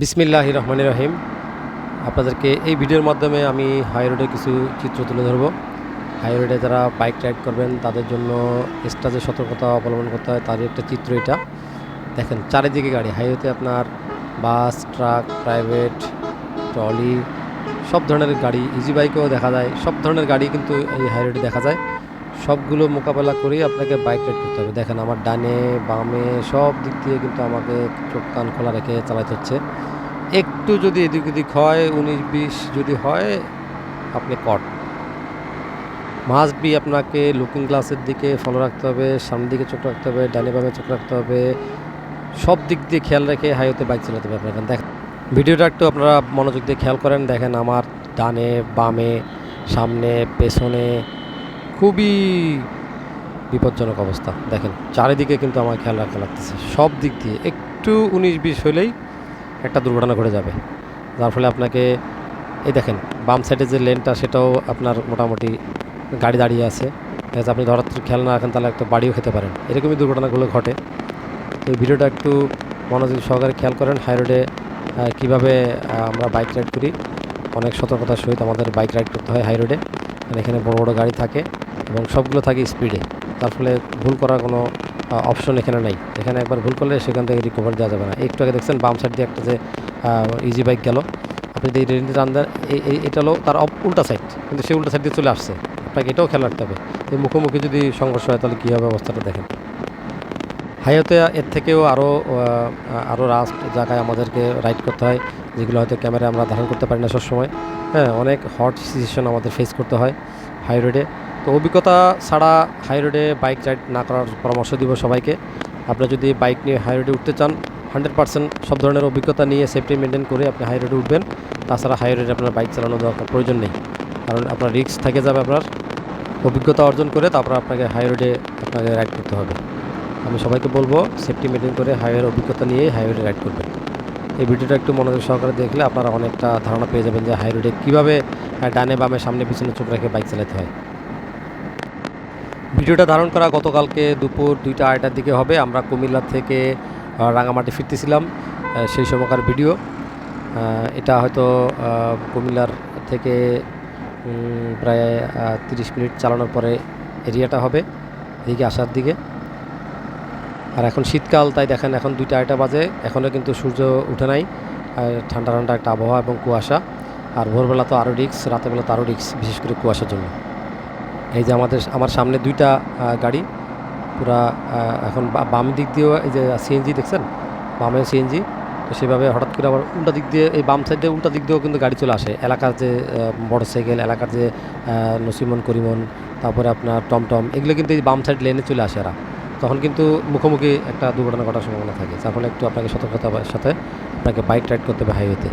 বিসমিল্লাহ রহমান রহিম। আপনাদেরকে এই ভিডিওর মাধ্যমে আমি হাই রোডের কিছু চিত্র তুলে ধরবো। হাই রোডে যারা বাইক রাইড করবেন, তাদের জন্য এক্সট্রা যে সতর্কতা অবলম্বন করতে হয়, তারই একটা চিত্র এটা। দেখেন, চারিদিকে গাড়ি, হাইওয়েতে আপনার বাস, ট্রাক, প্রাইভেট, ট্রলি, সব ধরনের গাড়ি ইজি বাইকেও দেখা যায়, সব ধরনের গাড়ি কিন্তু এই হাই রোডে দেখা যায়। সবগুলো মোকাবেলা করেই আপনাকে বাইক রাইড করতে হবে। দেখেন আমার ডানে, বামে সব দিক দিয়ে কিন্তু আমাকে চোখ কান খোলা রেখে চালাতে হচ্ছে। একটু যদি এদিক ওদিক হয়, উনিশ, বিশ যদি হয়, আপনি কট মাস্ট বি আপনাকে লুকিং গ্লাসের দিকে ফলো রাখতে হবে, সামনের দিকে চোখ রাখতে হবে, ডানে বামে চোখ রাখতে হবে। সব দিক দিয়ে খেয়াল রেখে হাইওয়েতে বাইক চালাতে হবে আপনারা দেখেন, ভিডিওটা একটু আপনারা মনোযোগ দিয়ে খেয়াল করেন। দেখেন আমার ডানে, বামে, সামনে, পেছনে খুবই বিপজ্জনক অবস্থা। দেখেন, চারিদিকে কিন্তু আমার খেয়াল রাখতে লাগতেছে। সব দিক দিয়ে একটু উনিশ বিশ হলেই একটা দুর্ঘটনা ঘটে যাবে। যার ফলে আপনাকে, এই দেখেন, বাম সাইডে যে লেনটা, সেটাও আপনার মোটামুটি গাড়ি দাঁড়িয়ে আছে। ঠিক আছে, আপনি ধরাত্র খেয়াল না রাখেন, তাহলে একটা বাড়িও খেতে পারেন। এরকমই দুর্ঘটনাগুলো ঘটে। তো এই ভিডিওটা একটু মনোযোগ সহকারে খেয়াল করেন হাই রোডে কীভাবে আমরা বাইক রাইড করি। অনেক সতর্কতার সহিত আমাদের বাইক রাইড করতে হয় হাই রোডে এখানে বড় বড় গাড়ি থাকে। এবং সবগুলো থাকে স্পিডে। তার ফলে ভুল করার কোনো অপশন এখানে নাই। এখানে একবার ভুল করলে সেখান থেকে রিকভার দেওয়া যাবে না। একটু আগে দেখছেন বাম সাইড দিয়ে একটা যে ইজি বাইক গেল। আপনি যদি রেঞ্জ টান দেন এটা হলো তার উল্টা সাইড কিন্তু সে উল্টা সাইড দিয়ে চলে আসছে। আপনাকে এটাও খেয়াল রাখতে হবে। এই মুখোমুখি যদি সংঘর্ষ হয়, তাহলে কী হবে অবস্থাটা দেখেন। হাইওয়েতে এর থেকেও আরও আরও রাস্ট জায়গায় আমাদেরকে রাইড করতে হয়, যেগুলো হয়তো ক্যামেরায় আমরা ধারণ করতে পারি না সবসময়। হ্যাঁ অনেক হট সিচুয়েশন আমাদের ফেস করতে হয় হাই রোডে তো অভিজ্ঞতা ছাড়া হাই রোডে বাইক রাইড না করার পরামর্শ দিব সবাইকে। আপনি যদি বাইক নিয়ে হাই রোডে উঠতে চান, হান্ড্রেড পার্সেন্ট সব ধরনের অভিজ্ঞতা নিয়ে সেফটি মেনটেন করে আপনি হাই রোডে উঠবেন। তাছাড়া হাই রোডে আপনার বাইক চালানো দরকার, প্রয়োজন নেই। কারণ আপনার রিস্ক থেকে যাবে আপনার। অভিজ্ঞতা অর্জন করে তারপর আপনাকে হাই রোডে আপনাকে রাইড করতে হবে। আমি সবাইকে বলব, সেফটি মেনটেন করে হাইওয়ের অভিজ্ঞতা নিয়ে হাইওয়ে রাইড করবেন। এই ভিডিওটা একটু মনোযোগ সহকারে দেখলে আপনারা অনেকটা ধারণা পেয়ে যাবেন যে হাই রোডে কীভাবে ডানে বামে সামনে পিছনে চোখ রেখে বাইক চালাতে হয়। ভিডিওটা ধারণ করা গতকালকে দুপুর দুইটা আড়াইটার দিকে হবে। আমরা কুমিল্লা থেকে রাঙামাটি ফিরতেছিলাম সেই সময়কার ভিডিও। এটা হয়তো কুমিল্লার থেকে প্রায় তিরিশ মিনিট চালানোর পরে এরিয়াটা হবে, এদিকে আসার দিকে। আর এখন শীতকাল, তাই দেখেন এখন দুইটা আড়াইটা বাজে। এখনও কিন্তু সূর্য উঠে নাই ঠান্ডা ঠান্ডা একটা আবহাওয়া এবং কুয়াশা। আর ভোরবেলা তো আরও রিক্স রাতেরবেলা তো আরও রিক্স বিশেষ করে কুয়াশার জন্য। এই যে আমাদের আমার সামনে দুইটা গাড়ি। পুরা এখন বাম দিক দিয়েও এই যে সিএনজি দেখছেন? বামে সিএনজি তো সেভাবে হঠাৎ করে আবার উল্টা দিক দিয়ে, এই বাম সাইডে উল্টা দিক দিয়েও কিন্তু গাড়ি চলে আসে। এলাকার যে মোটর সাইকেল এলাকার যে নসিমন, করিমন, তারপরে আপনার টমটম, এগুলো কিন্তু এই বাম সাইড লেনে চলে আসে এরা। তখন কিন্তু মুখোমুখি একটা দুর্ঘটনা ঘটার সম্ভাবনা থাকে। যার ফলে একটু আপনাকে সতর্কতার সাথে আপনাকে বাইক রাইড করতে হবে হাইওয়েতে